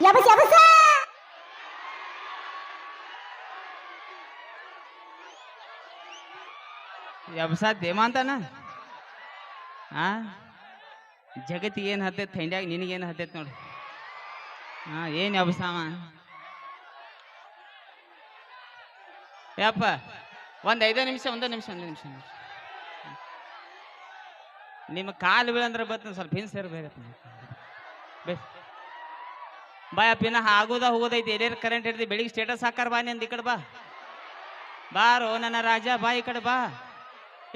ಯಬಸ್ ಯಬಸ ಯಬ್ಸ ದೇಮಾಂತನ? ಆ? ಜಗತ್ತಿಗೆ ಏನು ಹತ್ತೈತೆ ಥಂಡ್ಯಾಗ ನಿನಗೇನು ಹತ್ತೈತೆ ನೋಡಿ. ಹಾ ಏನು ಯಬ್ಸಾವ ಯಪ್ಪ, ಒಂದು ಐದು ನಿಮಿಷ, ಒಂದು ನಿಮಿಷ ಒಂದು ನಿಮಿಷ ಒಂದು ನಿಮಿಷ. ನಿಮ್ಮ ಕಾಲು ಬೀಳಂದ್ರೆ ಬರ್ತದೆ ಸ್ವಲ್ಪ ಹಿಂಸೆ ಇರಬೇಕು ಬೇಸ್ ಬಾ ಪಿನ ಆಗೋದ ಹೋಗೋದೈತಿ. ಎಲ್ಲೇರು ಕರೆಂಟ್ ಹಿಡ್ದು, ಬೆಳಿಗ್ಗೆ ಸ್ಟೇಟಸ್ ಹಾಕಾರ ಬಾ ನಿಂದ ಈ ಕಡೆ ಬಾ. ಬಾರೋ, ನನ್ನ ರಾಜ, ಬಾ ಈ ಕಡೆ ಬಾ.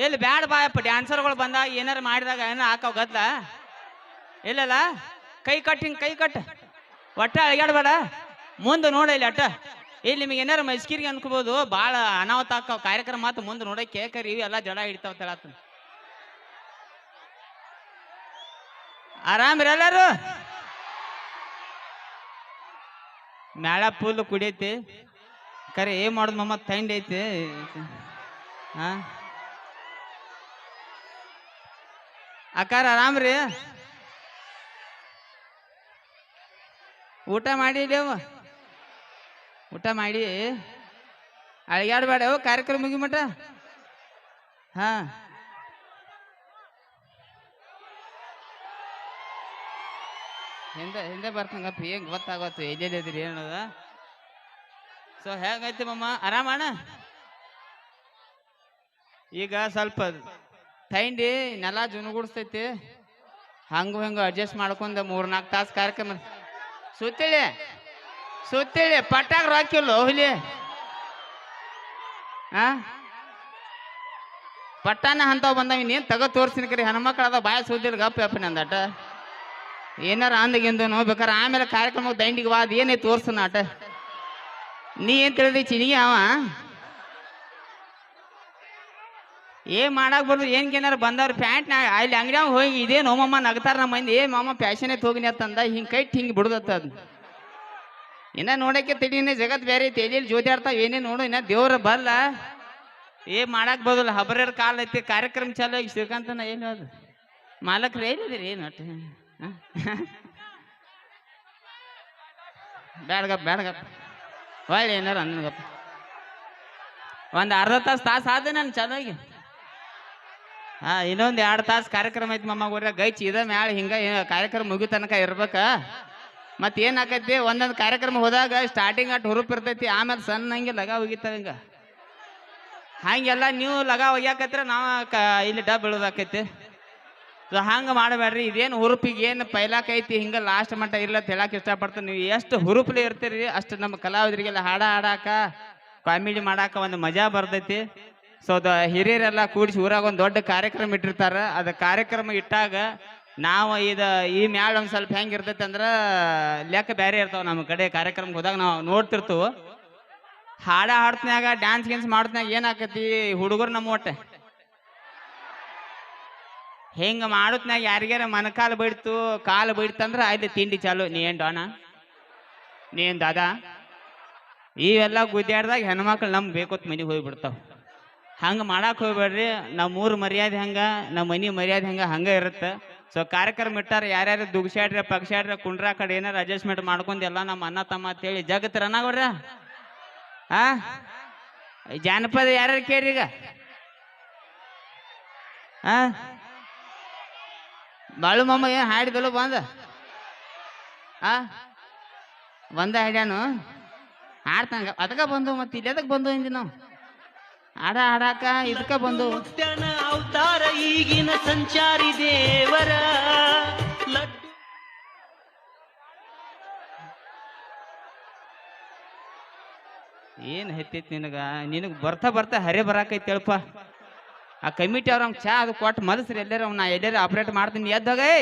ಎಲ್ಲಿ ಬ್ಯಾಡ ಬಾಯಪ್ಪ ಡ್ಯಾನ್ಸರ್ಗಳು ಬಂದಾಗ ಏನಾರು ಮಾಡಿದಾಗ ಏನೋ ಹಾಕೋ ಗದ್ಲ? ಇಲ್ಲಲ್ಲ ಕೈ ಕಟ್, ಹಿಂಗೆ ಕೈ ಕಟ್. ಒಟ್ಟ ಅಳಗಾಡ್ಬೇಡ. ಮುಂದೆ ನೋಡ ಇಲ್ಲಿ ಅಟ್ಟ. ಇಲ್ಲಿ ನಿಮಗೆ ಏನಾರು ಮೈಸ್ಕಿರಿಗೆ ಅನ್ಕೋಬೋದು. ಭಾಳ ಅನಾಹುತ ಆಕಾವ ಕಾರ್ಯಕ್ರಮ ಮಾತು ಮುಂದೆ ನೋಡಕ್ಕೆ ಕೇಕರಿ ಎಲ್ಲ ಜಡ ಹಿಡಿತಾವ ಹೇಳತ್ತ ಆರಾಮ್ರಿ ಮ್ಯಾಳ ಫುಲ್ ಕುಡಿಯೈತಿ. ಕರೆ, ಏನ್ ಮಾಡೋದು ಮಮ್ಮ? ತಂಡಿ ಐತಿ. ಹಾ? ಅಕ್ಕಾರ ಆರಾಮ್ರಿ ಊಟ ಮಾಡಿ ಅವ ಊಟ ಮಾಡಿ. ಅಳಿಗಾಡ್ಬೇಡ ಅವು ಕಾರ್ಯಕ್ರಮ ಮುಗಿಮಟ ಹಾ? ಹಿಂದೆ ಹಿಂದೆ ಬರ್ತಂಗಪ್ಪ ಏನ್ ಗೊತ್ತಾಗತ್ತು ಎಲ್ಲೆಲ್ಲಿದ್ರಿ ಏನದ ಸೊ ಹೇಗೈತಿ ಮಮ್ಮ ಆರಾಮಣ್ಣ ಈಗ ಸ್ವಲ್ಪ ತೈಂಡಿ, ನೆಲ ಜುನುಗುಡ್ಸ್ತೈತಿ ಹಂಗು ಹಿಂಗು ಅಡ್ಜಸ್ಟ್ ಮಾಡ್ಕೊಂಡ ಮೂರ್ನಾಲ್ಕು ತಾಸು ಕಾರ್ಯಕ್ರಮ. ಸುತ್ತಿಳಿ ಸುತ್ತಿಳಿ ಪಟ್ಟಾಗ ರಾಕಿಲ್ಲ ಹುಲಿ. ಆ? ಪಟ್ಟಾನ ಅಂತಾವ್ ಬಂದಾವ ಇನ್ನೇನು ತಗೋ ತೋರ್ಸಿನ ಕರಿ, ಹೆಣ್ಮಕ್ಳು ಅದ ಬಾಯ ಸುದ್ದಿಲ್ಲ ಗಪ್ಪ ನಂದಟ. ಏನಾರ ಅಂದಗಿಂದನು ನೋಡ್ಬೇಕಾರೆ ಆಮೇಲೆ ಕಾರ್ಯಕ್ರಮ ದಂಡಿಗೆ ವಾದ ಏನೇ ತೋರ್ಸನ ಆಟ ನೀ ಏನ್ ತಿಳಿದಿ ಚಿನಿಗೆ ಅವ? ಏ, ಮಾಡಕ್ ಬರ್ದು ಏನ್ ಏನಾರ ಬಂದವ್ರ ಪ್ಯಾಂಟ್ ಅಲ್ಲಿ ಅಂಗಡಿಯಾಗ ಹೋಗಿ ಇದೇ ನೋಮಮ್ಮ ನಗ್ತಾರ ನಮ್ಮ ಮಂದಿ, ಏ ಮಾಮ ಐತೆ ಹೋಗಿನಿ ಅಂತಂದ ಹಿಂಗ್ ಕೈಟ್ ಹಿಂಗ್ ಬಿಡುದತ್ತ ಅದು. ಇನ್ನ ನೋಡಕ್ಕೆ ತಿಳಿನೇ ಜಗತ್ ಬೇರೆ ಐತಿ ಜ್ಯೋತಿ ಆಡ್ತಾವ ಏನೇ ನೋಡು, ಇನ್ನ ದೇವ್ರ ಬಲ್ಲ. ಏ, ಮಾಡಕ್ ಬದಲ್ಲ ಹಬ್ಬರ ಕಾಲ ಐತಿ, ಕಾರ್ಯಕ್ರಮ ಚಾಲು ಆಗಿ ಶ್ರೀಕಾಂತನ ಏನು ಅದು? ಮಾಲಕ್ರ ಏನಿದಿರಿ ಏನು ಬ್ಯಾಡ್ಗಪ್ಪ ಬ್ಯಾಡ್ಗಪ್ಪ ಒಳ್ಳೆ ಏನಾರ ಅನ್ನಗಪ್ಪ ಒಂದು ಅರ್ಧ ತಾಸು ತಾಸು ಆದ ನಾನು ಚೆನ್ನಾಗಿ. ಹಾ, ಇನ್ನೊಂದು ಎರಡು ತಾಸು ಕಾರ್ಯಕ್ರಮ ಐತಿ ಮಮ್ಮ ಊರ ಗೈಚಿ ಇದ ಮ್ಯಾಳ ಹಿಂಗ ಕಾರ್ಯಕ್ರಮ ಮುಗಿ ತನಕ ಇರ್ಬೇಕು. ಮತ್ತೆ ಏನ್ ಆಕೈತಿ, ಒಂದೊಂದು ಕಾರ್ಯಕ್ರಮ ಹೋದಾಗ ಸ್ಟಾರ್ಟಿಂಗ್ ಅಟ್ ಹುರುಪ್ ಇರ್ತೈತಿ, ಆಮೇಲೆ ಸಣ್ಣ ಹಂಗೆ ಲಗ ಹೋಗಿತ್ತ ಹಿಂಗ. ಹಂಗೆಲ್ಲ ನೀವು ಲಗ ಒಗ್ಯಾಕತ್ರ ನಾವು ಕ ಇಲ್ಲಿ ಡಬ್ ಬೀಳೋದಾಕೈತಿ ಹಂಗೆ ಮಾಡಬೇಡ್ರಿ. ಇದೇನು ಹುರುಪಿಗೆ ಏನು ಪೈಲಾಕೈತಿ, ಹಿಂಗೆ ಲಾಸ್ಟ್ ಮಟ್ಟ ಇಲ್ಲ ಅಂತ ಹೇಳಕ್ಕೆ ಇಷ್ಟಪಡ್ತೀನಿ. ನೀವು ಎಷ್ಟು ಹುರುಪ್ಲಿ ಇರ್ತೀರಿ, ಅಷ್ಟು ನಮ್ಮ ಕಲಾವಿದರಿಗೆಲ್ಲ ಹಾಡ ಹಾಡಾಕ, ಕಾಮಿಡಿ ಮಾಡಾಕ ಒಂದು ಮಜಾ ಬರ್ತೈತಿ. ಸೊ ದ ಹಿರಿಯರೆಲ್ಲ ಕೂಡಿಸಿ ಊರಾಗ ಒಂದು ದೊಡ್ಡ ಕಾರ್ಯಕ್ರಮ ಇಟ್ಟಿರ್ತಾರ. ಅದು ಕಾರ್ಯಕ್ರಮ ಇಟ್ಟಾಗ ನಾವು ಇದು, ಈ ಮ್ಯಾಳ ಒಂದು ಸ್ವಲ್ಪ ಹೆಂಗೆ ಇರ್ತೈತೆ ಅಂದ್ರೆ ಲೆಕ್ಕ ಬೇರೆ ಇರ್ತಾವೆ ನಮ್ಮ ಕಡೆ ಕಾರ್ಯಕ್ರಮಕ್ಕೆ ಹೋದಾಗ ನಾವು ನೋಡ್ತಿರ್ತೇವೆ. ಹಾಡ ಹಾಡ್ತಿನಾಗ ಡ್ಯಾನ್ಸ್ ಗಿನ್ಸ್ ಮಾಡ್ತಿನಾಗ ಏನಾಕತಿ ಹುಡುಗರು ನಮ್ಮ ಒಟ್ಟೆ. ಹಿಂಗ ಮಾಡುತ್ನ್ಯಾಗ ಯಾರಿಗಾರ ಮನಕಾಲು ಬಿಡ್ತು ಕಾಲು ಬಿಡ್ತಂದ್ರ ಆಯ್ತು ತಿಂಡಿ ಚಾಲು. ನೀ ಏನ್ ಡೋಣ ನೀ ಏನ್ ದಾದಾ? ಇವೆಲ್ಲ ಗುದ್ದಾಡ್ದಾಗ ಹೆಣ್ಮಕ್ಳು ನಮ್ಗೆ ಬೇಕೊತ್ ಮನೆಗೆ ಹೋಗ್ಬಿಡ್ತಾವ. ಹಂಗ ಮಾಡಕ್ಕೆ ಹೋಗ್ಬೇಡ್ರಿ. ನಮ್ಮ ಊರ್ ಮರ್ಯಾದೆ ಹಂಗ ನಮ್ಮ ಮನಿ ಮರ್ಯಾದೆ ಹಂಗ ಹಂಗ ಇರುತ್ತೆ. ಸೊ ಕಾರ್ಯಕ್ರಮ ಇಟ್ಟಾರ ಯಾರ್ಯಾರು ದುಗ್ಸಾಡ್ರಿ ಪಕ್ಷಾಡ್ರಿ ಕುಂಡ್ರ ಕಡೆ ಏನಾರ ಅಡ್ಜಸ್ಟ್ಮೆಂಟ್ ಮಾಡ್ಕೊಂಡು ಎಲ್ಲ ನಮ್ಮ ಅಣ್ಣ ತಮ್ಮ ಅಂತೇಳಿ ಜಗತ್ ರನಾಗವ್ರ ಆ? ಜಾನಪದ ಯಾರ್ಯಾರು ಕೇಳ್ರಿ ಈಗ? ಆ? ಬಾಳು ಮಾಮ ಏನ್ ಹಾಡಿದಲ್ಲ ಬಂದ? ಆ? ಬಂದ ಹಾಡ್ಯಾನು? ಹಾಡ್ತಂಗ. ಅದಕ್ಕ ಬಂದು ಮತ್ತೆ ಇಲ್ಲಿ ಅದಕ್ಕೆ ಬಂದು ಇಂದಿ ನಾವು. ಆಡ ಆಡಾಕ ಇದಕ್ಕ ಬಂದು. ಅವತಾರ ಈಗಿನ ಸಂಚಾರಿ ದೇವರ. ಲಡ್ಡು. ಏನ್ ಹೆತ್ತೈತಿ ನಿನಗ? ನಿನಗ್ ಬರ್ತಾ ಬರ್ತಾ ಹರೇ ಬರಾಕೈತಿ ಹೇಳಪ್ಪ ಆ ಕಮಿಟಿ ಅವ್ರ ಚಾ ಅದು ಕೊಟ್ಟು ಮದಸ್ರಿ ಎಲ್ಲರ ನಾ ಎಲ್ಲಾರ ಆಪ್ರೇಟ್ ಮಾಡ್ತೀನಿ ಎದ್ದೋಗೈ.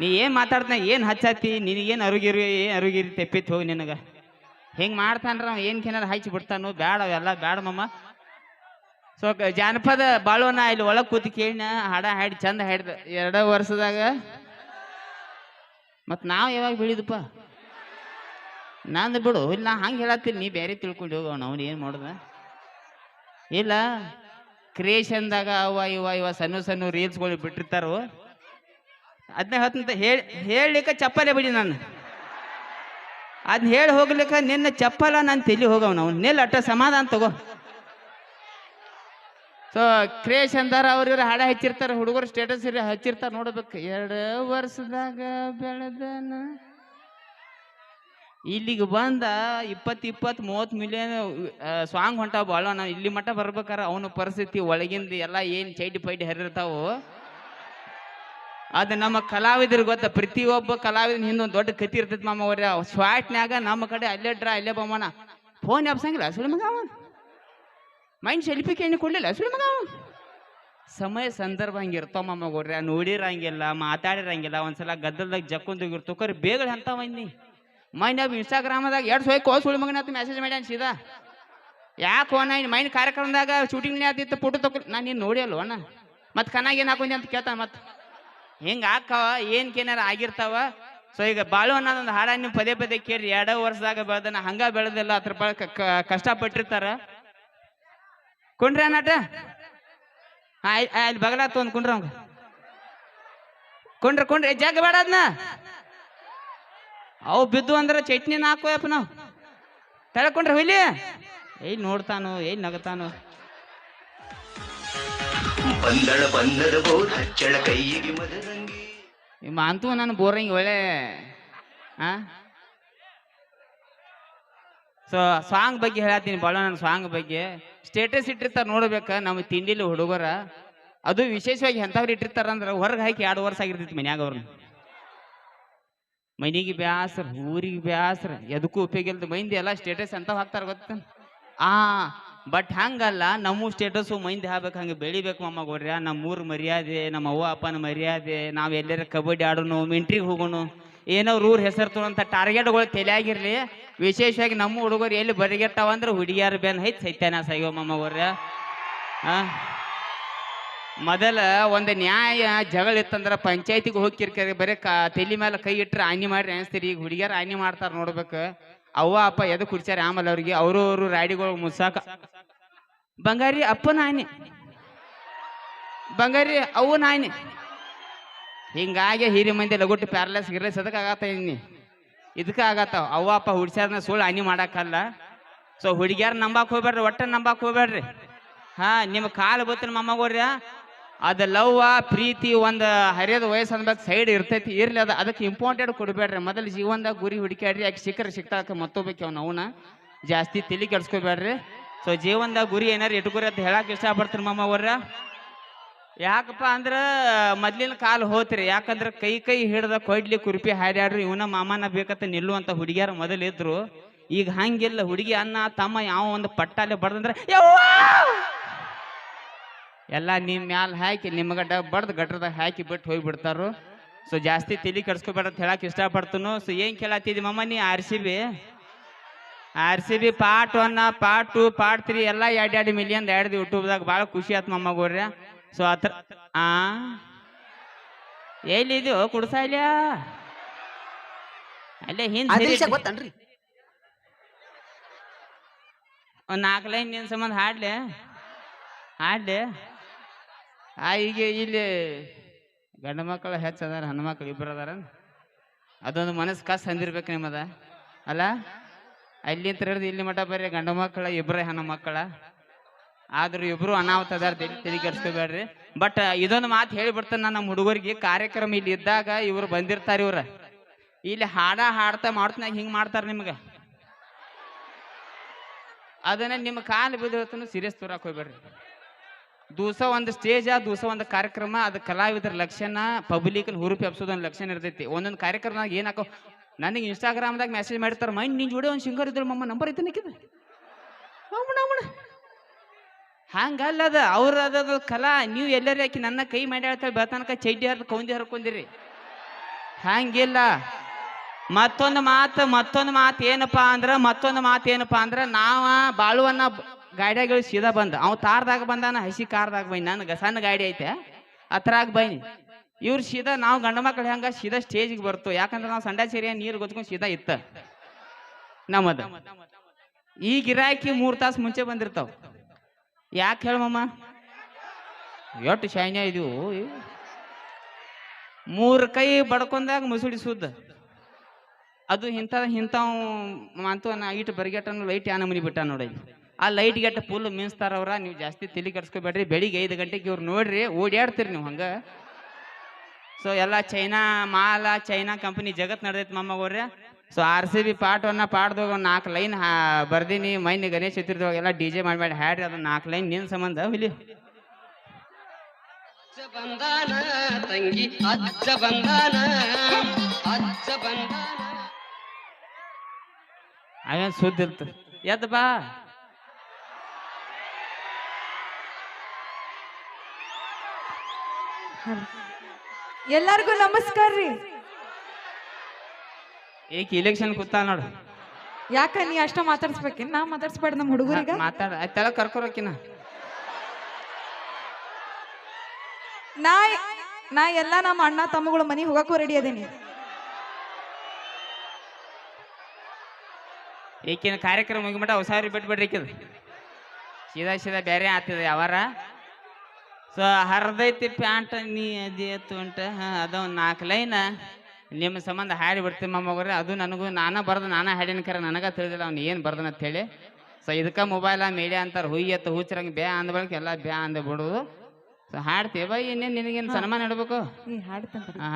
ನೀ ಏನ್ ಮಾತಾಡ್ತಾನ, ಏನ್ ಹಚ್ಚಾತಿ ನಿನಗೇನು ಅರುಗಿರಿ, ಏನ್ ಅರುಗಿರಿ ತೆಪ್ಪಿತ್ ಹೋಗಿ ನಿನಗ. ಹಿಂಗ್ ಮಾಡ್ತಾನ್ರ ಅವ, ಏನ್ ಕೆನಾರ ಹಚ್ಚಿ ಬಿಡ್ತಾನು, ಬ್ಯಾಡ ಅವೆಲ್ಲ, ಬ್ಯಾಡ ಮಮ್ಮ ಸೊ ಜಾನಪದ ಬಾಳೋನ ಇಲ್ಲಿ ಒಳಗ್ ಕೂತಿ ಕೇಳಿನ, ಹಾಡ ಹಾಡಿ ಚಂದ ಹಾಡ್ದ. ಎರಡ ವರ್ಷದಾಗ. ಮತ್ ನಾವ್ ಯಾವಾಗ ಬೆಳಿದಪ್ಪ? ನಂದು ಬಿಡು ಇಲ್ಲ ನಾ ಹಂಗೆ ಹೇಳತ್ತೀನಿ ನೀ ಬೇರೆ ತಿಳ್ಕೊಂಡು ಹೋಗೋಣ ಅವ್ನು ಏನು ಮಾಡುದ? ಇಲ್ಲ. ಕ್ರಿಯೇಷನ್ದಾಗ ಅವ ಇವ ಇವ ಸಣ್ಣ ಸಣ್ಣ ರೀಲ್ಸ್ಗಳು ಬಿಟ್ಟಿರ್ತಾರೋ ಅದನ್ನೇ ಹತ್ತಂತ ಹೇಳಿ ಹೇಳಲಿಕ್ಕೆ ಚಪ್ಪಲೆ ಬಿಡಿ ನಾನು. ಅದನ್ನ ಹೇಳಿ ಹೋಗ್ಲಿಕ್ಕೆ ನಿನ್ನ ಚಪ್ಪಲ ನಾನು ತಲಿ ಹೋಗವ್ ನಾವು. ನಿಲ್ ಅಟ್ಟ ಸಮಾಧಾನ ತಗೋ. ಸೊ ಕ್ರೇಶ್ ಅಂದಾರ ಅವ್ರ ಇವ್ರ ಹಾಡ ಹಚ್ಚಿರ್ತಾರ, ಹುಡುಗರು ಸ್ಟೇಟಸ್ ಇರ ಹಚ್ಚಿರ್ತಾರೆ ನೋಡ್ಬೇಕು. ಎರಡು ವರ್ಷದಾಗ ಬೆಳೆದನ ಇಲ್ಲಿಗೆ ಬಂದ ಇಪ್ಪತ್ತು ಇಪ್ಪತ್ತು ಮೂವತ್ತು ಮಿಲಿಯನ್ ಸಾಂಗ್ ಹೊಂಟಾವ ಭಾಳ ನಾವು ಇಲ್ಲಿ ಮಟ್ಟ ಬರ್ಬೇಕಾರ ಅವನ ಪರಿಸ್ಥಿತಿ ಒಳಗಿಂದ ಎಲ್ಲ ಏನು ಚೈಟಿ ಪೈಟಿ ಹರಿರ್ತಾವು? ಅದು ನಮ್ಮ ಕಲಾವಿದ್ರ ಗೊತ್ತ, ಪ್ರತಿಯೊಬ್ಬ ಕಲಾವಿದನ ಹಿಂದೆ ಒಂದು ದೊಡ್ಡ ಕತಿ ಇರ್ತೈತಿ ಮಾಮ ಅವ್ರ. ಸ್ವಾಟ್ನ್ಯಾಗ ನಮ್ಮ ಕಡೆ ಅಲ್ಲೇ ಡ್ರಾ, ಅಲ್ಲೇ ಬಮ್ಮನ. ಫೋನ್ ಎಬ್ಸಂಗಿಲ್ಲ ಸುಳಿ ಮಗ ಮೈಂಡ್ ಸೆಲ್ಫಿ ಕೇಳಿ ಕೊಡ್ಲಿಲ್ಲ ಸುಳಿ ಮಗ ಸಮಯ ಸಂದರ್ಭ ಹಂಗೆ ಇರ್ತಾವ ಮಾಮ ನೋಡಿರಂಗಿಲ್ಲ, ಮಾತಾಡಿರಂಗಿಲ್ಲ, ಒಂದ್ಸಲ ಗದ್ದಲ್ದಾಗ ಜಕ್ಕೊಂದೋಗಿರ್ತು ಕರೆ ಬೇಗ ಅಂತ ಮಂದಿ ಮೈನ್ ಇನ್ಸ್ಟಾಗ್ರಾಮದಾಗ ಎರಡು ಸೋಯ್ ಕೋ ಸುಳಿ ಮಗನ ಮೆಸೇಜ್ ಮಾಡ್ಯಾನ ಸೀದಾ. ಯಾಕೆ ಹೋನ ಮೈನ್ ಕಾರ್ಯಕ್ರಮದಾಗ ಶೂಟಿಂಗ್ ಆದಿತ್ತು ಫೋಟೋ ತಗೊ ನಾನು ನೀನು ನೋಡಿ ಅಲ್ವಣ್ಣ ಮತ್ತೆ ಕನಾಗ ಏನು ಹಾಕೊಂಡಿ ಅಂತ ಕೇಳ್ತಾನ ಮತ್ತೆ. ಹಿಂಗೆ ಹಾಕವ ಏನ್ಕೇನಾರ ಆಗಿರ್ತಾವ? ಸೊ ಈಗ ಬಾಳು ಅನ್ನೋದೊಂದು ಹಾಡ ನೀವು ಪದೇ ಪದೇ ಕೇಳಿ ಎರಡೋ ವರ್ಷದಾಗ ಬೆಳೆದನ ಹಂಗ ಬೆಳೆದಿಲ್ಲ, ಅದ್ರ ಬಳ ಕಷ್ಟಪಟ್ಟಿರ್ತಾರ. ಕುಂಡ್ರ ನಾಟ ಅಲ್ಲಿ ಬಗಲಾತು ಒಂದು ಕುಂಡ್ರ ಕುಂಡ್ರ, ಕುಂಡ್ರಿ ಜಗ್ ಬೇಡ ಅದ್ನ. ಅವು ಬಿದ್ದು ಅಂದ್ರೆ ಚಟ್ನಿನ ಹಾಕೋಯಪ್ಪ ನಾವು. ತಳ್ಕೊಂಡ್ರೆ ಹುಲಿ. ಏಯ್ ನೋಡ್ತಾನು ಏಯ್ ನಗತಾನು. ಬಂದಳ ಬಂದದ ಬೋರ್ ಹಚ್ಚಳ ಕೈಯಿಗೆ ಮದರಂಗಿ ನಿಮ್ಮ ಅಂತೂ ನಾನು ಬೋರಿಂಗ್ ಒಳ್ಳೆ ಆ? ಸೊ ಸಾಂಗ್ ಬಗ್ಗೆ ಹೇಳತ್ತೀನಿ ಭಾಳ ನನ್ನ ಸಾಂಗ್ ಬಗ್ಗೆ. ಸ್ಟೇಟಸ್ ಇಟ್ಟಿರ್ತಾರೆ ನೋಡ್ಬೇಕು ನಮ್ಮ ತಿಂಡಿಲಿ ಹುಡುಗರ. ಅದು ವಿಶೇಷವಾಗಿ ಎಂಥವ್ರು ಇಟ್ಟಿರ್ತಾರೆ ಅಂದ್ರೆ ಹೊರಗೆ ಹಾಕಿ ಎರಡು ವರ್ಷ ಆಗಿರ್ತೈತಿ ಮನ್ಯಾಗ ಅವ್ರನ್ನ ಮನಿಗೆ ಬ್ಯಾಸ್ರ, ಊರಿಗೆ ಬ್ಯಾಸ್ರ, ಎದಕ್ಕೂ ಉಪಯೋಗಿಲ್ದು ಮಂದಿ ಎಲ್ಲ ಸ್ಟೇಟಸ್ ಅಂತ ಹಾಕ್ತಾರೆ ಗೊತ್ತ ಆ ಬಟ್ ಹಂಗಲ್ಲ, ನಮ್ಮ ಸ್ಟೇಟಸ್ಸು ಮೈಂದಿ ಹಾಕ್ಬೇಕು, ಹಂಗೆ ಬೆಳಿಬೇಕು ಮಮ್ಮ ಗೌಡ್ರ ನಮ್ಮ ಮರ್ಯಾದೆ, ನಮ್ಮ ಅವ್ವ ಅಪ್ಪನ ಮರ್ಯಾದೆ, ನಾವು ಎಲ್ಲರ ಕಬಡ್ಡಿ ಆಡೋನು, ಮಿಂಟ್ರಿಗೆ ಹೋಗೋನು. ಏನೋ ಊರ್ ಹೆಸರು ತೊಗೊಂತ ಟಾರ್ಗೆಟ್ಗಳು ತಲೆಯಾಗಿರಲಿ. ವಿಶೇಷವಾಗಿ ನಮ್ಮ ಹುಡುಗರು ಎಲ್ಲಿ ಬರಿಗೆಟ್ಟವ ಅಂದ್ರೆ ಬೇನ್ ಬೆನ್ ಹೈತ್ ಸೈತಾನ ಸಾಯೋ ಮಮ್ಮ ಗೌಡ್ರ ಆ? ಮೊದಲ ಒಂದು ನ್ಯಾಯ ಜಗಳ ಇತ್ತಂದ್ರೆ ಪಂಚಾಯತಿಗೆ ಹೋಗಿ ಕಿರ್ಕರಿ ಬರೀ ಕ ತಲೆ ಮೇಲೆ ಕೈ ಇಟ್ಟರೆ ಆನಿ ಮಾಡ್ರಿ ಅನಿಸ್ತೀರಿ. ಈಗ ಹುಡುಗಿಯರು ಆನಿ ಮಾಡ್ತಾರೆ ನೋಡ್ಬೇಕು. ಅವ್ವ, ಅಪ್ಪ ಎದು ಕುಡ್ಸ್ಯಾರ ಆಮೇಲೆ ಅವ್ರಿಗೆ. ಅವರು ಅವರು ರಾಡಿಗಳು ಮುಸಾಕ ಬಂಗಾರಿ ಅಪ್ಪನ ನಾನಿ ಬಂಗಾರಿ ಅವು ನಾನಿ ಹಿಂಗಾಗಿ ಹಿರಿ ಮಂದಿ ಲಗುಟ್ಟು ಪ್ಯಾರ್ಲೆಸ್ ಗಿರ್ಲೆಸ್ ಅದಕ್ಕೆ ಆಗತ್ತ ಇನ್ನಿ. ಇದಕ್ಕೆ ಆಗತ್ತಾವ ಅವ್ವ, ಅಪ್ಪ ಹುಡ್ಸ್ಯಾರನ ಸುಳ್ಳು ಹಾನಿ ಮಾಡಕ್ಕಲ್ಲ. ಸೊ ಹುಡುಗಿಯಾರ ನಂಬಾಕ್ ಹೋಗ್ಬೇಡ್ರಿ ಒಟ್ಟ ನಂಬಾಕ್ ಹೋಗ್ಬೇಡ್ರಿ ಹಾ ನಿಮ್ಮ ಕಾಲು ಬತ್ತಿನ ಮೊಮ್ಮಗೋರ್ಯ ಅದ ಲವ್ ಪ್ರೀತಿ ಒಂದು ಹರಿಯದ ವಯಸ್ಸು ಅನ್ಬೇಕು ಸೈಡ್ ಇರ್ತೈತಿ. ಇರಲಿ, ಅದು ಅದಕ್ಕೆ ಇಂಪಾರ್ಟೆಂಟ್ ಕೊಡಬೇಡ್ರಿ. ಮೊದಲು ಜೀವನದಾಗ ಗುರಿ ಹುಡುಕ್ಯಾಡ್ರಿ ಯಾಕೆ ಸಿಕ್ಕರೆ ಸಿಕ್ತಾಕ ಮತ್ತೊಬ್ಬಕ್ಕೆ ಅವ್ನು ಅವನ. ಜಾಸ್ತಿ ತಲೆ ಕೆಡ್ಸ್ಕೊಬೇಡ್ರಿ. ಸೊ ಜೀವನದಾಗ ಗುರಿ ಏನಾರು ಇಟ್ಕೊರಿ ಅಂತ ಹೇಳಕ್ ಇಷ್ಟಪಡ್ತೀನಿ ಮಮ್ಮವ್ರ ಯಾಕಪ್ಪ ಅಂದ್ರೆ, ಮೊದ್ಲಿನ ಕಾಲ ಹೋತ್ರಿ. ಯಾಕಂದ್ರೆ ಕೈ ಕೈ ಹಿಡ್ದ ಕೊಡ್ಲಿ ಕುರ್ಪಿ ಹಾರ್ಯಾಡ್ರಿ. ಇವನ ಮಾಮನ ಬೇಕಂತ ನಿಲ್ಲುವಂತ ಹುಡುಗಿಯರು ಮೊದಲಿದ್ರು ಈಗ ಹಂಗಿಲ್ಲ. ಹುಡುಗಿ ಅನ್ನ, ತಮ್ಮ ಯಾವ ಒಂದು ಪಟ್ಟಾಲೆ ಬಡ್ದಂದ್ರೆ, ಯವ್ವಾ! ಎಲ್ಲ ನಿಮ್ಮ ಮ್ಯಾಲ ಹಾಕಿ ನಿಮ್ಮ ಗಡ್ಡ ಬಡ್ದು ಗಟ್ರದಾಗ ಹಾಕಿ ಬಿಟ್ಟು ಹೋಗ್ಬಿಡ್ತಾರು. ಸೊ ಜಾಸ್ತಿ ತಿಳಿ ಕಡ್ಸ್ಕೊಬೇಡ ಅಂತ ಹೇಳಕ್ಕೆ ಇಷ್ಟಪಡ್ತನು. ಸೊ ಏನು ಕೇಳತ್ತಿದಿ ಮಮ್ಮ ನೀ R C B? R C B part one part two part three ಎಲ್ಲ ಎರಡು ಎರಡು ಮಿಲಿಯನ್ ಎರಡು ಯೂಟ್ಯೂಬ್ದಾಗ. ಭಾಳ ಖುಷಿ ಆಯ್ತು ಮಮ್ಮ ಗೋರ್ಯ. ಸೊ ಅತ್ರ ಆ? ಕುಡ್ಸಾ ಇಲ್ಲ ಅಲ್ಲೇ ಹಿಂದೆ ಗೊತ್ತನ್ರಿ? ಒಂದು ನಾಲ್ಕು ಲೈನ್ ನಿನ್ನ ಸಂಬಂಧ ಹಾಡ್ಲೆ? ಹಾಡ್ಲೆ? ಆ, ಈಗ ಇಲ್ಲಿ ಗಂಡು ಮಕ್ಕಳು ಹೆಚ್ಚು ಅದಾರ, ಹೆಣ್ಣು ಮಕ್ಕಳು ಇಬ್ಬರು ಅದಾರ. ಅದೊಂದು ಮನಸ್ಸು ಕಸ್ ಅಂದಿರ್ಬೇಕು ನಿಮ್ಮದ. ಅಲ್ಲ? ಅಲ್ಲಿಂದ ಹಿಡಿದು ಇಲ್ಲಿ ಮಠ ಬರ್ರಿ, ಗಂಡು ಮಕ್ಕಳ ಇಬ್ಬರೇ ಹೆಣ್ಣು ಮಕ್ಕಳ. ಆದ್ರೂ ಇಬ್ರು ಅನಾಹುತ ಅದಾರ, ತಲೆ ತಲೆ ಬಟ್ ಇದೊಂದು ಮಾತು ಹೇಳಿಬಿಡ್ತಾನೆ ನಾನು ನಮ್ಮ ಹುಡುಗರಿಗೆ. ಕಾರ್ಯಕ್ರಮ ಇಲ್ಲಿ ಇದ್ದಾಗ ಇವ್ರು ಬಂದಿರ್ತಾರೆ ಇವ್ರ. ಇಲ್ಲಿ ಹಾಡ ಹಾಡ್ತಾ ಮಾಡ್ತಾನಾಗ ಹಿಂಗೆ ಮಾಡ್ತಾರೆ ನಿಮ್ಗೆ. ಅದನ್ನ ನಿಮ್ಮ ಕಾಲು ಬಿದ್ದು ಸೀರಿಯಸ್ ತೋರಕ್ಕೆ ಹೋಗ್ಬೇಡ್ರಿ. ದಿವಸ ಒಂದು ಸ್ಟೇಜ ದಿವಸ ಒಂದು ಕಾರ್ಯಕ್ರಮ, ಅದು ಕಲಾವಿದರ ಲಕ್ಷಣ ಪಬ್ಲಿಕ್ ಹುರುಪಿ ಹಬ್ಸೋದು ಒಂದು ಲಕ್ಷಣ ಇರ್ತೈತಿ. ಒಂದೊಂದು ಕಾರ್ಯಕ್ರಮದಾಗ ಏನ್ ಹಾಕೋ ನನಗೆ ಇನ್ಸ್ಟಾಗ್ರಾಮ್ದಾಗ ಮೆಸೇಜ್ ಮಾಡ್ತಾರೆ ಮೈಂಡ್ ನಿನ್ ಜೋಡಿ ಒಂದು ಸಿಂಗರ್ ಇದ್ರು ಮಮ್ಮ ನಂಬರ್ ಐತೆ ನಿಕ್ಕಿದ ಹಂಗಲ್ಲ ಅದ ಅವ್ರ ಅದು ಕಲಾ, ನೀವು ಎಲ್ಲರೂ ಹಾಕಿ ನನ್ನ ಕೈ ಮಾಡಿ ಹೇಳ್ತಾಳೆ ಬೆಳತನಕ ಚಡ್ಡಿ ಹರ್ದು ಕೌಂದಿ ಹರ್ಕೊಂಡಿರಿ. ಹಂಗಿಲ್ಲ. ಮತ್ತೊಂದು ಮಾತು ಮತ್ತೊಂದು ಮಾತು ಏನಪ್ಪಾ ಅಂದ್ರೆ, ಮತ್ತೊಂದು ಮಾತು ಏನಪ್ಪಾ ಅಂದ್ರೆ, ನಾವು ಬಾಳುವನ್ನ ಗಾಡಿಯಾಗ ಸೀದಾ ಬಂದ. ಅವ್ ತಾರ್ದಾಗ ಬಂದಾನ, ಹಸಿ ಕಾರ್ದಾಗ ಬೈ ನನಗೆ ಸಣ್ಣ ಗಾಡಿ ಐತೆ. ಹತ್ರಾಗ ಬೈನಿ. ಇವ್ರು ಸೀದಾ ನಾವು ಗಂಡ ಮಕ್ಳು ಹೆಂಗ ಸೀದಾ ಸ್ಟೇಜಿಗೆ ಬರ್ತು. ಯಾಕಂದ್ರೆ ನಾವು ಸಂಡಾ ಸೇರಿಯ ನೀರು ಗೊತ್ಕೊಂಡು ಸೀದಾ ಇತ್ತ. ನಮ್ಮದ. ಈ ಗಿರಾಕಿ ಮೂರು ತಾಸು ಮುಂಚೆ ಬಂದಿರ್ತಾವ. ಯಾಕೆ ಹೇಳಮ್ಮ ಎಷ್ಟು ಶೈನ್ಯ ಇದು ಮೂರು ಕೈ ಬಡ್ಕೊಂಡಾಗ ಮುಸುಡಿ ಸುದ್ದ. ಅದು ಇಂಥ ಇಂಥವು ಮಾತು ನಾ ಇಟ್ಟು ಬರಿಗೆಟ್ಟನು ಲೈಟ್ ಯಾ ನಮನಿ ಬಿಟ್ಟ ನೋಡಿ ಆ ಲೈಟ್ ಗೆಟ್ಟ ಫುಲ್ ಮೀನ್ಸ್ತಾರವ್ರ ನೀವು ಜಾಸ್ತಿ ತಲೆ ಕಟ್ಸ್ಕೊಬೇಡ್ರಿ ಬೆಳಿಗ್ಗೆ ಐದು ಗಂಟೆಗೆ ಇವ್ರು ನೋಡ್ರಿ ಓಡಾಡ್ತೀರಿ ನೀವು ಹಂಗೆ. ಸೊ ಎಲ್ಲ ಚೈನಾ ಮಾಲ ಚೈನಾ ಕಂಪನಿ ಜಗತ್ ನಡೆದೈತೆ ಮಮ್ಮಗೋರ್ರೆ ಸೊ ಆರ್ ಸಿ ಬಿ ಪಾಠವನ್ನ ಪಾಡ್ದಾಗ ಒಂದು ನಾಲ್ಕು ಲೈನ್ ಹಾ ಬರ್ದೀನಿ. ಮೈನ್ ಗಣೇಶ್ ಚಿತ್ರದಾಗ ಎಲ್ಲ ಡಿ ಜೆ ಮಾಡಿ ಹ್ಯಾಡ್ರಿ ಹಾಡ್ರಿ ಅದನ್ನ ನಾಲ್ಕು ಲೈನ್ ನಿನ್ನ ಸಂಬಂಧ ಹುಲಿ. ಅಯ್ಯ ಬಂದಾನ ತಂಗಿ ಅಜ್ಜ ಬಂದಾನ ಅಜ್ಜ ಬಂದಾನ. ಅವೇನು ಸುದ್ದಿ ಎದ್ದ ಎದ್ದು ಬಾ. ಎಲ್ಲರಿಗೂ ನಮಸ್ಕಾರ ರೀ. ಏಕ್ ಇಲೆಕ್ಷನ್ ಕೂತ ನೋಡು. ಯಾಕ ನೀ ಅಷ್ಟ ಮಾತಾಡ್ಸ್ಬೇಕೇನ್? ನಾ ಮಾತಾಡ್ಸ್ಬೇಡ ನಮ್ಮ ಹುಡುಗರಿಗೆ. ಮಾತಾಡ ಆಯ್ತೆಲ್ಲ ಕರ್ಕೊರಕಿನ. ನಾ ನಾ ಎಲ್ಲ ನಮ್ಮ ಅಣ್ಣ ತಮ್ಮಗಳು ಮನೆ ಹೋಗಕ್ಕೂ ರೆಡಿ ಅದೇನಿ. ಈಕಿನ ಕಾರ್ಯಕ್ರಮ ಮುಗಿಮಟ ಹೊಸಾರಿ ಬಿಟ್ಬಿಡ್ರಿ ಈಕಿದ ಸೀದಾ ಸೀದಾ ಬೇರೆ ಆಗ್ತದೆ ಯಾವಾರ ಸೊ ಹರಿದೈತಿ ಪ್ಯಾಂಟ್ ನೀ ಅದೇತು ಅಂತ ಹಾಂ ಅದ ಒಂದು ನಾಲ್ಕು ಲೈನ್. ನಿಮ್ಮ ಸಂಬಂಧ ಹಾಡಿ ಬಿಡ್ತೀನಿ ಮೊಮ್ಮಗ್ರೆ ಅದು ನನಗೂ ನಾನು ಬರ್ದು ನಾನು ಹಾಡಿನ ಕರೆ ನನಗೆ ತಿಳಿದಿಲ್ಲ ಅವ್ನು ಏನು ಬರ್ದನ ಅಂತ ಹೇಳಿ. ಸೊ ಇದಕ್ಕೆ ಮೊಬೈಲ ಮೀಡಿಯಾ ಅಂತಾರೆ ಹುಯ್ಯ ಎತ್ತು ಹುಚ್ಚರಂಗೆ ಬ್ಯಾ ಅಂದ ಬಳಿಕ ಎಲ್ಲ ಬ್ಯಾ ಅಂದ ಬಿಡೋದು. ಸೊ ಹಾಡ್ತೀವಿ ಬೈ ಇನ್ನೇನು ನಿನಗೇನು ಸನ್ಮಾನ ಇಡಬೇಕು?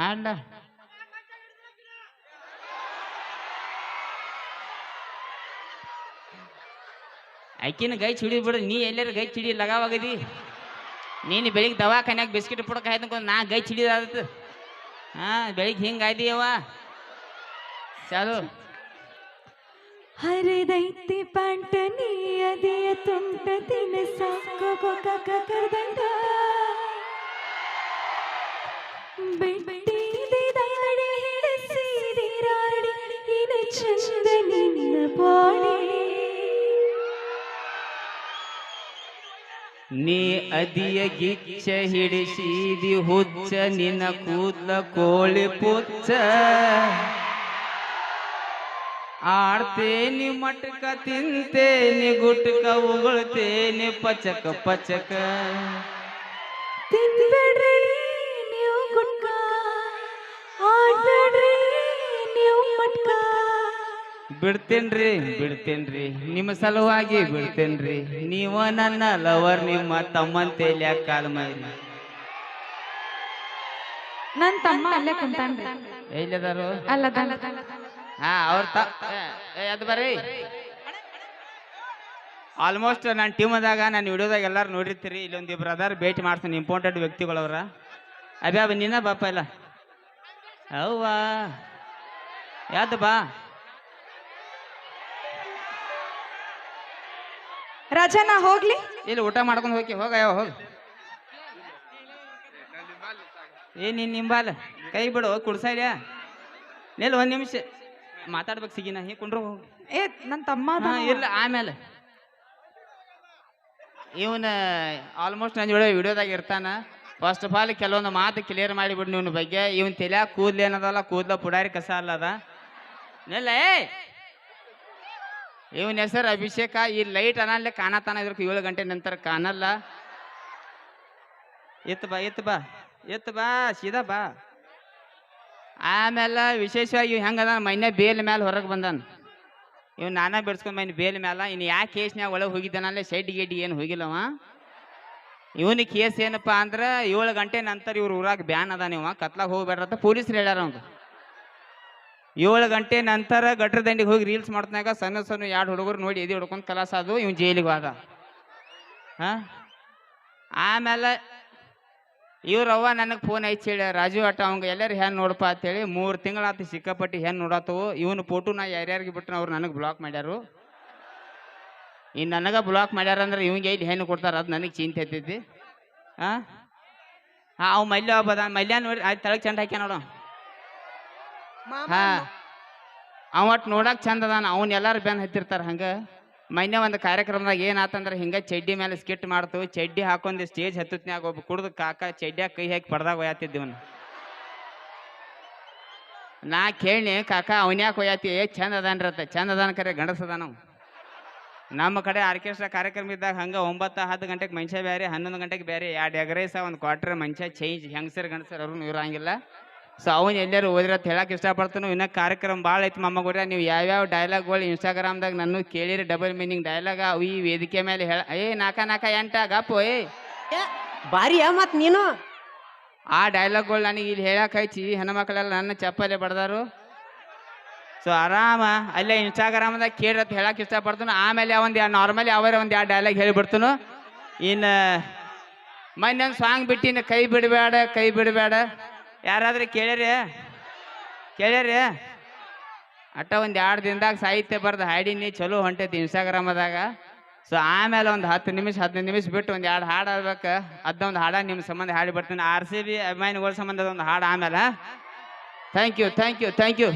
ಹಾಡ್ಲ. ಆಕಿನ ಗೈ ಚಿಡಿ ಬಿಡು ನೀ ಎಲ್ಲರೂ ಗೈ ಚಿಡಿ ಲಗಾವಾಗದಿ. ನೀನು ಬೆಳಿಗ್ಗೆ ದವಾಖಾನ್ಯಾಗ ಬಿಸ್ಕಿಟ್ ಪುಡಕ ಆಯ್ತು ನಾ ಗೈ ಚಿಡಿದಾದತ್ತು ಹಾ, ಬೆಳಿಗ್ಗೆ ಹಿಂಗೆ ಆಯ್ದಿಯವ್ವ. ಚಾಲು ಹರಿದೈತಿ ಪ್ಯಾಂಟ ನೀ ಅದೇಯ ತುಂಟ ತಿನಸ ಕರ್ದಂಡ ಬೆಟ್ಟಿದೆ ನೀ ಅದಿಯ ಗಿಚ್ಚ ಹಿಡಿಸಿದಿ ಹುಚ್ಚ, ನಿನ್ನ ಕೂದ್ಲ ಕೋಳಿ ಪುಚ್ಚ. ಆಡ್ತೇನಿ ಮಟಕ, ತಿಂತೇನಿ ಗುಟ್ಕ, ಉಗುಳ್ತೇನಿ ಪಚಕ ಪಚಕ. ತಿನ್ಬೇಡ್ರಿ ಬಿಡ್ತೇನ್ರಿ ಬಿಡ್ತೇನ್ರಿ. ನಿಮ್ಮ ಸಲುವಾಗಿ ಬಿಡ್ತೇನ್ರಿ. ನೀವ ನನ್ನ ಲವರ್ ನಿಮ್ಮ ತಮ್ಮಂತೇಲಿ ಕಾಲ್ ಮಾಡಿ ನನ್ ತಮ್ಮ ಅಲ್ಲೇ ಕುಂತಾನ್ರಿ. ಎಲ್ಲದಾರು? ಅಲ್ಲ ಹಾ ಅವ್ರ ತ ಅದು ಬರ್ರಿ. ಆಲ್ಮೋಸ್ಟ್ ನನ್ನ ಟೀಮದಾಗ ನನ್ನ ವಿಡಿಯೋದಾಗ ಎಲ್ಲಾರು ನೋಡಿರ್ತೀರಿ. ಇಲ್ಲೊಂದು ಇಬ್ರು ಅದಾರ ಭೇಟಿ ಮಾಡ್ತೀನಿ. ಇಂಪಾರ್ಟೆಂಟ್ ವ್ಯಕ್ತಿಗಳವ್ರ. ಅಬ್ಯಾಬ ನಿನ್ನ ಬಾಪ ಇಲ್ಲ? ಅವ್ವಾ? ಯಾವ್ದು ಬಾ? ರಾಜ ನಾ ಹೋಗ್ಲಿ. ಇಲ್ಲಿ ಊಟ ಮಾಡ್ಕೊಂಡು ಹೋಗಿ ಹೋಗ ಯಾವ ಹೋಗ. ಏ ನೀನ್ ನಿಂಬಾಲ. ಕೈ ಬಿಡು ಕುಡ್ಸಾಡ್ಯಾ ನಿಲ್ ಒಂದ್ ನಿಮಿಷ. ಮಾತಾಡ್ಬೇಕು ಸಿಗಿನ ಹೀ ಕುಂಡ್ರು ಹೋಗಿ. ಏ ನನ್ ತಮ್ಮ ಇಲ್ಲ ಆಮೇಲೆ. ಇವನ ಆಲ್ಮೋಸ್ಟ್ ನನ್ನ ಜೋಡಿ ವಿಡಿಯೋದಾಗ ಇರ್ತಾನ. ಫಸ್ಟ್ ಆಫ್ ಆಲ್ ಕೆಲವೊಂದು ಮಾತು ಕ್ಲಿಯರ್ ಮಾಡಿಬಿಡು ಇವನ ಬಗ್ಗೆ. ಇವನ್ ತಲ್ಯಾಗ ಕೂದ್ಲು ಏನದಲ್ಲ ಕೂದ್ಲ ಪುಡಾರಿ ಕಸ ಅಲ್ಲದ. ನಿಲ್ಲ ಏ ಇವನ ಹೆಸರು ಅಭಿಷೇಕ, ಈ ಲೈಟ್ ಅನಲ್ಲೇ ಕಾಣತಾನ ಇದ್ರ ಏಳು ಗಂಟೆ ನಂತರ ಕಾಣಲ್ಲ. ಎತ್ತು ಬಾ ಎತ್ತು ಬಾ ಎತ್ತು ಬಾ, ಸೀದಾ ಬಾ. ಆಮೇಲೆ ವಿಶೇಷವಾಗಿ ಇವ್ ಹೆಂಗದ ಮೈನೆ ಬೇಲ್ ಮೇಲೆ ಹೊರಗೆ ಬಂದಾನ. ಇವ್ ನಾನೇ ಬಿಡ್ಸ್ಕೊಂಡು ಮೈನ್ ಬೇಲ್ ಮ್ಯಾಲ ಇನ್ನು ಯಾವ ಕೇಸ್ನ್ಯಾಗ ಒಳಗೆ ಹೋಗಿದ್ದಾನಲ್ಲೇ ಶೆಡ್ ಗಿಡ್ಡಿ ಏನು ಹೋಗಿಲ್ಲವ ಇವನ ಕೇಸ್ ಏನಪ್ಪ ಅಂದ್ರೆ ಏಳು ಗಂಟೆ ನಂತರ ಇವ್ರ ಊರಾಗ ಬ್ಯಾನ್ ಅದ ನೀವು ಕತ್ಲಾಗ ಹೋಗ್ಬೇಡ್ರಂತ ಪೊಲೀಸ್ರು ಹೇಳ್ಯಾರ ಅವ್ನು ಏಳು ಗಂಟೆ ನಂತರ ಗಟ್ರ ದಂಡಿಗೆ ಹೋಗಿ ರೀಲ್ಸ್ ಮಾಡ್ತಾಗ ಸಣ್ಣ ಸಣ್ಣ ಎರಡು ಹುಡುಗರು ನೋಡಿ ಎದಿ ಹುಡ್ಕೊಂಡು ಕಲಾಸ ಅದು ಇವ್ ಜೈಲಿಗೆ ಹೋದ. ಹಾ? ಆಮೇಲೆ ಇವ್ರವ್ವ ನನಗೆ ಫೋನ್ ಐತಿ ಹೇಳಿ ರಾಜು ಅಟ್ಟ ಅವಂಗ ಎಲ್ಲರೂ ಹೆಣ್ಣು ನೋಡಪ್ಪ ಅಂತೇಳಿ ಮೂರು ತಿಂಗಳಾತು ಸಿಕ್ಕಾಪಟ್ಟಿ ಹೆಣ್ಣು ನೋಡತ್ತವು ಇವನು ಫೋಟೋ ನಾ ಯಾರ್ಯಾರಿಗೆ ಬಿಟ್ಟು ಅವ್ರು ನನಗೆ ಬ್ಲಾಕ್ ಮಾಡ್ಯಾರು. ಈ ನನಗೆ ಬ್ಲಾಕ್ ಮಾಡ್ಯಾರ ಅಂದ್ರೆ ಇವಂಗೆ ಇಲ್ಲಿ ಹೆಣ್ಣು ಕೊಡ್ತಾರ ಅದು ನನಗೆ ಚಿಂತೆ ಐತೈತಿ ಹಾಂ? ಹಾಂ ಅವು ಮಲ್ಯ ಒಬ್ಬದ ಮಲ್ಯ ನೋಡಿ ಆಯ್ತು ತಳಗ್ ಚೆಂಡ ಹಾಕ್ಯ ನೋಡು. ಹಾ. ಅವ ಒಟ್ಟು ನೋಡಕ್ ಚಂದ ಅದಾನ. ಅವ್ನ ಎಲ್ಲಾರು ಬೆನ್ ಹತ್ತಿರ್ತಾರ ಹಂಗ. ಮೊನ್ನೆ ಒಂದು ಕಾರ್ಯಕ್ರಮದಾಗ ಏನಾತಂದ್ರೆ ಹಿಂಗ ಚಡ್ಡಿ ಮೇಲೆ ಸ್ಕಿಟ್ ಮಾಡ್ತು. ಚಡ್ಡಿ ಹಾಕೊಂಡ್ ಸ್ಟೇಜ್ ಹತ್ತತ್ನ್ಯಾಗ ಒಬ್ಬ ಕುಡ್ದು ಕಾಕ ಚಡ್ಡ್ಯಾಗ ಕೈ ಹಾಕಿ ಪಡ್ದಾಗ ಒಯ್ಯಾತಿದ್ದೀವನ್ ನಾ ಕೇಳಿ ಕಾಕ ಅವನ್ಯಾಕೆ ಒಯ್ಯಾತಿ? ಏ ಚಂದ ಅದಾನ್ರತ್ತ ಅಂತ ಚಂದ ಅದಾನ ಕರೆ ಗಂಡಸ ಅದಾನ ಅವ. ನಮ್ಮ ಕಡೆ ಆರ್ಕೆಸ್ಟ್ರಾ ಕಾರ್ಯಕ್ರಮ ಇದ್ದಾಗ ಹಂಗ ಒಂಬತ್ತು ಹತ್ತು ಗಂಟೆಗೆ ಮನುಷ್ಯ ಬೇರೆ ಹನ್ನೊಂದು ಗಂಟೆಗೆ ಬೇರೆ ಎರಡು ಎಗರೇಸ ಒಂದು ಕ್ವಾರ್ಟರ್ ಮನುಷ್ಯ ಚೇಂಜ್ ಹೆಂಗಸರ್ ಗಂಡಸರ್ ಅವ್ರು ಇರಂಗಿಲ್ಲ. ಸೊ ಅವನು ಎಲ್ಲರೂ ಹೋದ್ರೆ ಅಂತ ಹೇಳಕ್ಕೆ ಇಷ್ಟಪಡ್ತಾನು. ಇನ್ನ ಕಾರ್ಯಕ್ರಮ ಭಾಳ ಐತಿ ಮೊಮ್ಮಗುರ ನೀವು ಯಾವ್ಯಾವ ಡೈಲಾಗ್ಗಳು ಇನ್ಸ್ಟಾಗ್ರಾಮ್ದಾಗ ನಾನು ಕೇಳಿರಿ ಡಬಲ್ ಮೀನಿಂಗ್ ಡೈಲಾಗ್ ಅವು ಈ ವೇದಿಕೆ ಮೇಲೆ ಹೇಳ. ಏ ನಾಕ ನಾಕ ಎಂಟ ಗಪ್ಪು ಏ. ಬಾರಿ ಮತ್ ನೀನು. ಆ ಡೈಲಾಗ್ಗಳು ನನಗೆ ಇಲ್ಲಿ ಹೇಳಕ್ ಹಚ್ಚಿ ಹೆಣ್ಮಕ್ಳೆಲ್ಲ ನನ್ನ ಚಪ್ಪಲೆ ಬಡ್ದಾರು ಸೊ ಆರಾಮ. ಅಲ್ಲೇ ಇನ್ಸ್ಟಾಗ್ರಾಮ್ದಾಗ ಅಂತ ಹೇಳಕ್ಕೆ ಇಷ್ಟಪಡ್ತಾನು. ಆಮೇಲೆ ಒಂದು ಎರಡು ನಾರ್ಮಲಿ ಅವರೇ ಒಂದು ಎರಡು ಡೈಲಾಗ್ ಹೇಳಿಬಿಡ್ತಾನು. ಇನ್ನು ಮೊನ್ನೆ ಒಂದು ಸಾಂಗ್ ಬಿಟ್ಟಿನ. ಕೈ ಬಿಡಬೇಡ ಕೈ ಬಿಡಬೇಡ. ಯಾರಾದ್ರೂ ಕೇಳಿರಿ ಕೇಳಿರಿ ಅಟ್ಟ ಒಂದು ಎರಡು ದಿನದಾಗ ಸಾಹಿತ್ಯ ಬರ್ದು ಹಾಡಿನಿ, ಚಲೋ ಹೊಂಟೈತಿ ಇನ್ಸ್ಟಾಗ್ರಾಮದಾಗ. ಸೊ ಆಮೇಲೆ ಒಂದು ಹತ್ತು ನಿಮಿಷ, ಹದಿನೈದು ನಿಮಿಷ ಬಿಟ್ಟು ಒಂದು ಎರಡು ಹಾಡು ಆಡ್ಬೇಕು ಅದೊಂದು ಹಾಡ ನಿಮ್ಮ ಸಂಬಂಧ ಹಾಡಿ ಬರ್ತೀನಿ. ಆರ್ ಸಿ ಬಿ ಅಭಿಮಾನಿಗಳ ಸಂಬಂಧದ ಒಂದು ಹಾಡು ಆಮೇಲೆ thank you thank you thank you